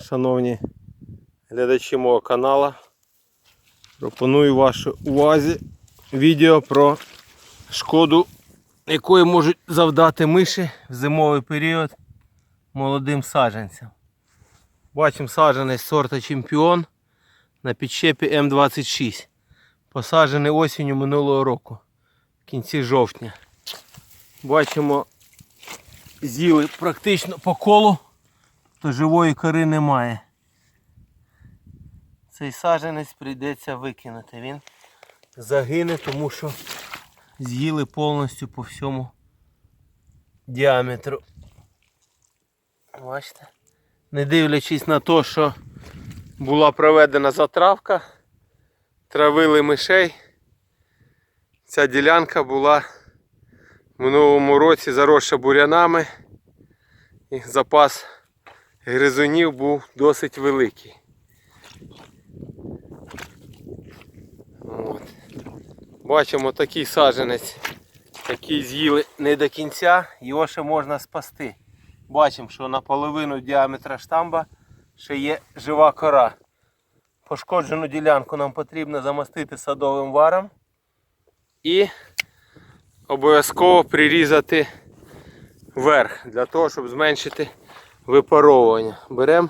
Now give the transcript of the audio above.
Шановні глядачі мого каналу, пропоную вашій увазі відео про шкоду, якої можуть завдати миші в зимовий період молодим саджанцям. Бачимо саджанець сорта Чемпіон на підщепі М26. Посаджений осінню минулого року, в кінці жовтня. Бачимо, з'їли практично по колу то живої кори немає. Цей саджанець прийдеться викинути. Він загине, тому що з'їли повністю по всьому діаметру. Бачите? Не дивлячись на те, що була проведена затравка, травили мишей. Ця ділянка була в минулому році заросша бурянами. І запас гризунів був досить великий. От. Бачимо такий саджанець, який з'їли не до кінця, його ще можна спасти. Бачимо, що на половину діаметра штамба ще є жива кора. Пошкоджену ділянку нам потрібно замостити садовим варом і обов'язково прирізати верх для того, щоб зменшити випаровування. Беремо